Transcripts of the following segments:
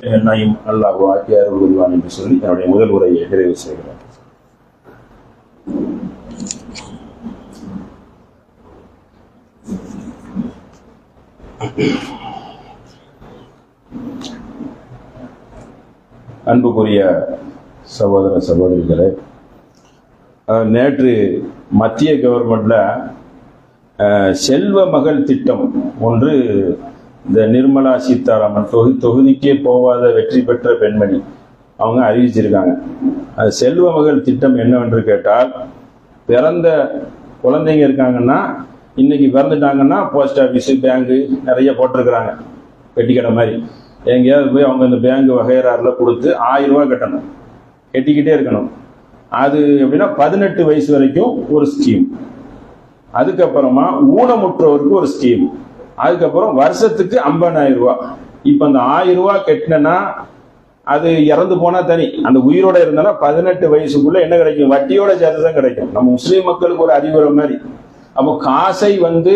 என்னையும் அல்லாஹ் ஆக்கி அருள் புரிவான் என்று சொல்லி என்னுடைய முதல் உரையை நிறைவு செய்கிறேன். அன்புக்குரிய சகோதர சகோதரிகளே நேற்று மத்திய கவர்மெண்ட்ல அஹ், செல்வ மகள் திட்டம் ஒன்று இந்த நிர்மலா சீதாராமன் தொகு தொகுதிக்கே போகாத வெற்றி பெற்ற பெண்மணி. அவங்க அறிவிச்சிருக்காங்க. அது செல்வ மகள் திட்டம் என்னவென்று கேட்டால் பிறந்த குழந்தைங்க இருக்காங்கன்னா இன்னைக்கு பிறந்துட்டாங்கன்னா போஸ்ட் ஆஃபீஸு பேங்கு நிறைய போட்டிருக்கிறாங்க. பெட்டிக்கடை மாதிரி. எங்கேயாவது போய் அவங்க இந்த பேங்க் வகையறாரில் கொடுத்து ஆயிரம் ரூபா கட்டணும். கட்டிக்கிட்டே இருக்கணும். அது எப்படின்னா பதினெட்டு வயசு வரைக்கும் ஒரு ஸ்கீம் அதுக்கப்புறமா ஊனமுற்றோருக்கு ஒரு ஸ்கீம் அதுக்கப்புறம் வருஷத்துக்கு ஐம்பதாயிரம் ரூபா. இப்போ அந்த ஆயிரம் ரூபா கட்டினேன்னா அது இறந்து போனா தனி. அந்த உயிரோட இருந்தனா பதினெட்டு வயசுக்குள்ள என்ன கிடைக்கும்? வட்டியோட சேர்த்து தான் கிடைக்கும். நம்ம முஸ்லீம் மக்களுக்கு ஒரு அறிவுரை மாதிரி. அப்போ காசை வந்து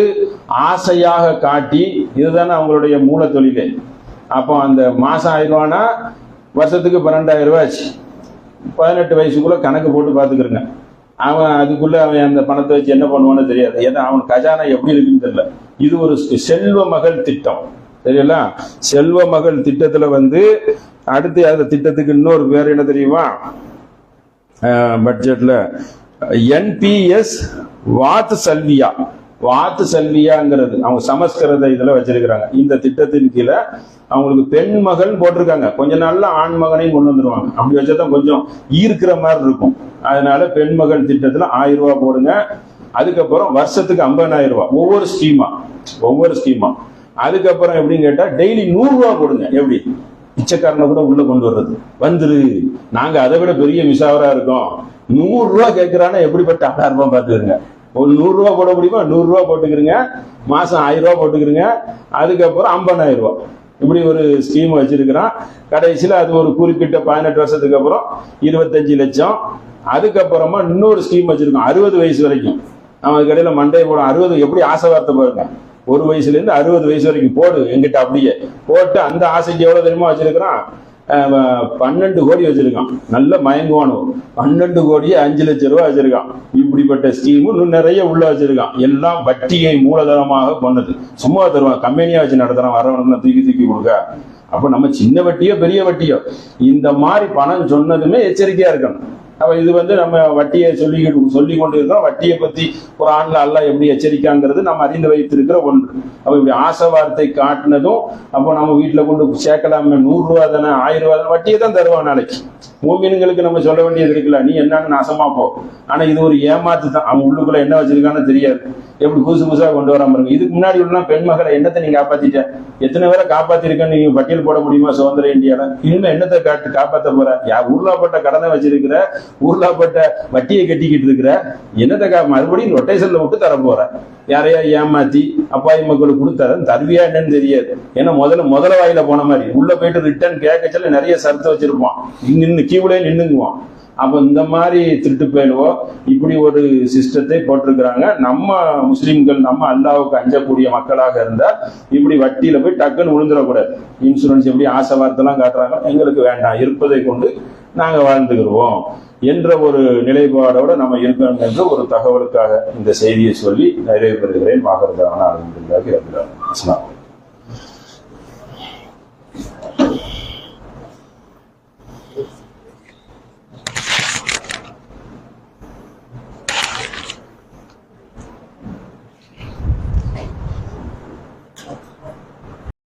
ஆசையாக காட்டி இதுதானே அவங்களுடைய மூல தொழிலே அப்போ அந்த மாசம் ஆயிரம் ரூபானா வருஷத்துக்கு பன்னெண்டாயிரம் ரூபாய்ச்சு பதினெட்டு வயசுக்குள்ள கணக்கு போட்டு பார்த்துக்கிறங்க. அவன் அதுக்குள்ள அவன் அந்த பணத்தை வச்சு என்ன பண்ணுவான்னு தெரியாது. ஏன்னா அவன் கஜானா எப்படி இருக்குன்னு தெரியல. இது ஒரு செல்வ மகள் திட்டம். சரிங்களா? செல்வ மகள் திட்டத்துல வந்து அடுத்து அந்த திட்டத்துக்கு இன்னொரு பேர் என்ன தெரியுமா? பட்ஜெட்ல. என்பிஎஸ் வாத்து சல்வியா. வாத்து சல்வியாங்கிறது. அவங்க சமஸ்கிருத இதுல வச்சிருக்கிறாங்க. இந்த திட்டத்தின் கீழே அவங்களுக்கு பெண் மகள் போட்டிருக்காங்க. கொஞ்ச நாள்ல ஆண் மகனையும் கொண்டு வந்துருவாங்க. அப்படி வச்சாதான் கொஞ்சம் ஈர்க்கிற மாதிரி இருக்கும். அதனால பெண் மகள் திட்டத்துல ஆயிரம் ரூபாய் போடுங்க. அதுக்கப்புறம் வருஷத்துக்கு ஐம்பதாயிரம் ரூபாய். ஒவ்வொரு ஸ்கீமா ஒவ்வொரு ஸ்கீமா அதுக்கப்புறம் எப்படின்னு கேட்டா டெய்லி நூறு ரூபாய் கொடுங்க எப்படி? பிச்சைக்காரனை கூட உள்ள கொண்டு வர்றது. வந்துரு. நாங்க அதை விட பெரிய மிசாவரா இருக்கோம். நூறு ரூபாய் கேட்கிறான்னா எப்படிப்பட்ட ஆளா இருப்போம் பாத்துக்கிறங்க ஒரு நூறு ரூபாய் போட முடியுமா? நூறு ரூபாய் போட்டுக்கிறீங்க மாசம் ஆயிரம் ரூபாய் போட்டுக்கிறீங்க அதுக்கப்புறம் ஐம்பதாயிரம் ரூபாய். இப்படி ஒரு ஸ்கீம் வச்சிருக்கிறான். கடைசியில் அது ஒரு குறிப்பிட்ட பதினெட்டு வருஷத்துக்கு அப்புறம் இருபத்தஞ்சு லட்சம். அதுக்கப்புறமா இன்னொரு ஸ்கீம் வச்சிருக்கோம். அறுபது வயசு வரைக்கும். நம்ம கடையில் மண்டை போட அறுபது எப்படி ஆசை வார்த்தை பாருங்க. ஒரு வயசுல இருந்து அறுபது வயசு வரைக்கும் போடு எங்கிட்ட அப்படியே. போட்டு அந்த ஆசைக்கு எவ்வளவு தெரியுமா வச்சிருக்கிறான்? பன்னெண்டு கோடி வச்சிருக்கான். நல்ல மயங்குவானு பன்னெண்டு கோடியே அஞ்சு லட்சம் ரூபாய் வச்சிருக்கான். இப்படிப்பட்ட ஸ்கீமு இன்னும் நிறைய உள்ள வச்சிருக்கான். எல்லாம் வட்டியை மூலதனமாக பண்ணது சும்மா தருவான். கம்பெனியா வச்சு நடத்துறான். வரவனுக்கு தூக்கி தூக்கி கொடுக்க. அப்ப நம்ம சின்ன வட்டியோ பெரிய வட்டியோ? இந்த மாதிரி பணம் சொன்னதுமே எச்சரிக்கையா இருக்கணும். அப்ப இது வந்து நம்ம வட்டியை சொல்லிக்கிட்டு சொல்லி கொண்டு இருக்கோம் வட்டியை பத்தி ஒரு ஆண்ல அல்ல எப்படி எச்சரிக்காங்கிறது நம்ம அறிந்து வைத்திருக்கிற ஒன்று. அப்ப இப்படி ஆசை வார்த்தை காட்டினதும் அப்போ நம்ம வீட்டில் கொண்டு சேர்க்கலாமே நூறு ரூபா தானே ஆயிரம் ரூபா தானே வட்டியை தான் தருவான் நாளைக்கு. மூமின்களுக்கு நம்ம சொல்ல வேண்டியது இருக்குல்ல நீ என்னன்னு நாசமா போ. ஆனா இது ஒரு ஏமாத்து தான். அவன் உள்ளுக்குள்ள என்ன வச்சிருக்கான்னு தெரியாது. எப்படி புதுசு புதுசா கொண்டு வராம பாருங்க இதுக்கு முன்னாடி உள்ள பெண் மகளை என்னத்தை நீங்க காப்பாத்திட்ட? எத்தனை பேரை காப்பாத்திருக்கன்னு நீங்க பட்டியல் போட முடியுமா சுதந்திர இந்தியால? இனிமே என்னத்தை காட்டு காப்பாத்த போற? யா உருளாப்பட்ட கடனை வச்சிருக்கிற உருளாப்பட்ட வட்டியை கட்டிக்கிட்டு இருக்கிற என்னத்தை கா மறுபடியும் ரொட்டேஷன்ல விட்டு தர போற? யாரையா ஏமாத்தி அப்பாவி மக்களுக்கு கொடுத்தாரன் தருவியா என்னன்னு தெரியாது. ஏன்னா முதல்ல முதல்ல வாயில போன மாதிரி. உள்ள போயிட்டு ரிட்டர்ன் கேட்கச்சல நிறைய சரத்து வச்சிருப்பான். நின்று கீழே நின்னுங்குவான். அப்போ இந்த மாதிரி திருட்டு பயலுவோ இப்படி ஒரு சிஸ்டத்தை போட்டிருக்கிறாங்க. நம்ம முஸ்லீம்கள் நம்ம அல்லாவுக்கு அஞ்சக்கூடிய மக்களாக இருந்தால் இப்படி வட்டியில் போய் டக்குன்னு விழுந்துடக்கூடாது இன்சூரன்ஸ் எப்படி ஆசை வார்த்தைலாம் காட்டுறாங்க எங்களுக்கு வேண்டாம். இருப்பதை கொண்டு நாங்கள் வாழ்ந்துக்கிறோம் என்ற ஒரு நிலைப்பாடோட நம்ம இருக்கணும் என்று ஒரு தகவலுக்காக இந்த செய்தியை சொல்லி நிறைவு பெறுகிறேன். வாகரதான அலமதுல்லாஹி ரபில் அஸ்லாம்